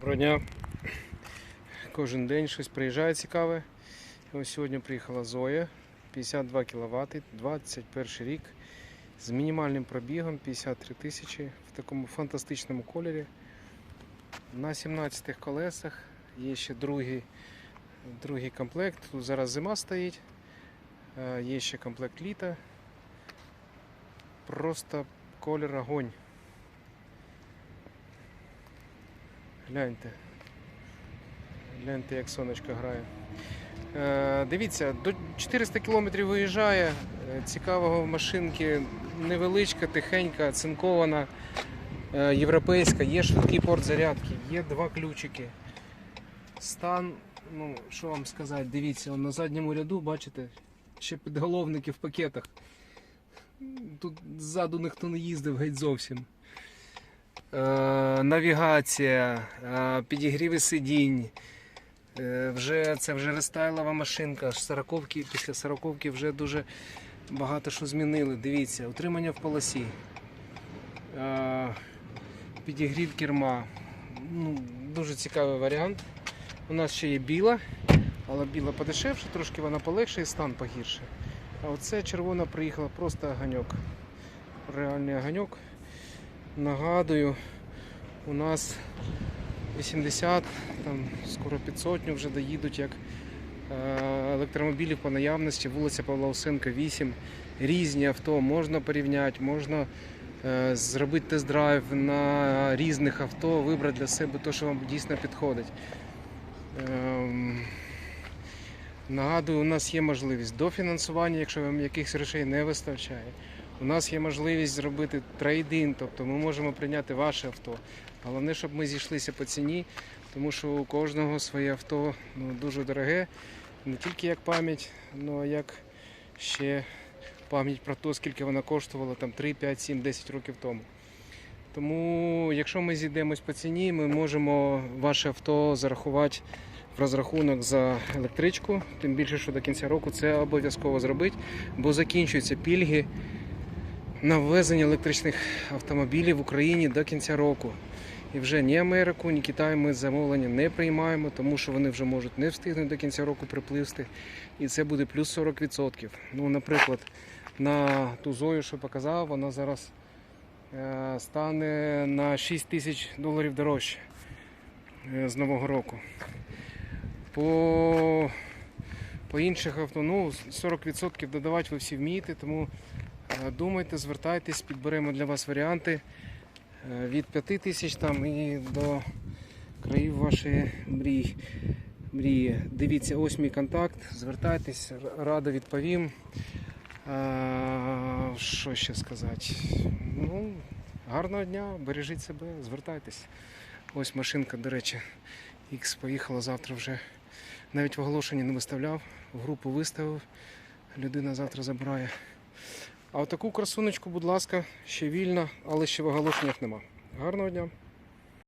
Доброго дня. Кожен день щось приїжджає цікаве. Ось сьогодні приїхала Зоя, 52 кВт, 21 рік, з мінімальним пробігом 53 тисячі в такому фантастичному кольорі. На 17 колесах є ще другий, другий комплект. Тут зараз зима стоїть, Е, є ще комплект літа. Просто колір огонь. Гляньте. Гляньте, як сонечко грає. Е, дивіться, до 400 км виїжджає. Е, Цікавого в машинки невеличка, тихенька, цинкована, е, європейська, є швидкий порт зарядки, є два ключики. Стан, ну, що вам сказати, дивіться, на задньому ряду, бачите, ще підголовники в пакетах. Тут ззаду ніхто не їздив геть зовсім. Е, навігація, е, підігріви сидінь. Е, вже, це вже рестайлова машинка. 40 після 40 вже дуже багато що змінили. Дивіться, утримання в полосі. Підігрів керма. Ну, дуже цікавий варіант. У нас ще є біла, але біла подешевше, трошки вона полегше і стан погірше. А оце червона приїхала просто оганьок. Реальний оганьок. Нагадую, у нас 80, там скоро 500 вже доїдуть як е, електромобілів по наявності, вулиця Павла Усенка 8. Різні авто можна порівняти, можна е, зробити тест-драйв на різних авто, вибрати для себе те, що вам дійсно підходить. Ем, Нагадую, у нас є можливість дофінансування, якщо вам якихось грошей не вистачає. У нас є можливість зробити трейдин, тобто ми можемо прийняти ваше авто. Головне, щоб ми зійшлися по ціні, тому що у кожного своє авто ну, дуже дороге, не тільки як пам'ять, але як ще пам'ять про те, скільки вона коштувала там 3, 5, 7, 10 років тому. Тому, якщо ми зійдемось по ціні, ми можемо ваше авто зарахувати в розрахунок за електричку. Тим більше, що до кінця року це обов'язково зробити, бо закінчуються пільги на ввезення електричних автомобілів в Україні до кінця року. І вже ні Америку, ні Китай ми замовлення не приймаємо, тому що вони вже можуть не встигнути до кінця року припливти. І це буде плюс 40%. Ну, наприклад, на ту зою, що показав, вона зараз е, стане на 6 тисяч доларів дорожче е, з нового року. По, по інших авто, ну, 40% додавати ви всі вмієте, тому думайте, звертайтесь, підберемо для вас варіанти е, від 5 тисяч там і до країв вашої мрії. мрії. Дивіться, ось мій контакт, звертайтесь, радо відповім. Е, Що ще сказати? Ну, гарного дня, бережіть себе, звертайтесь. Ось машинка, до речі, X поїхала завтра вже. Навіть в оголошенні не виставляв, в групу виставив. Людина завтра забирає. А отаку красуночку, будь ласка, ще вільна, але ще в оголошеннях нема. Гарного дня!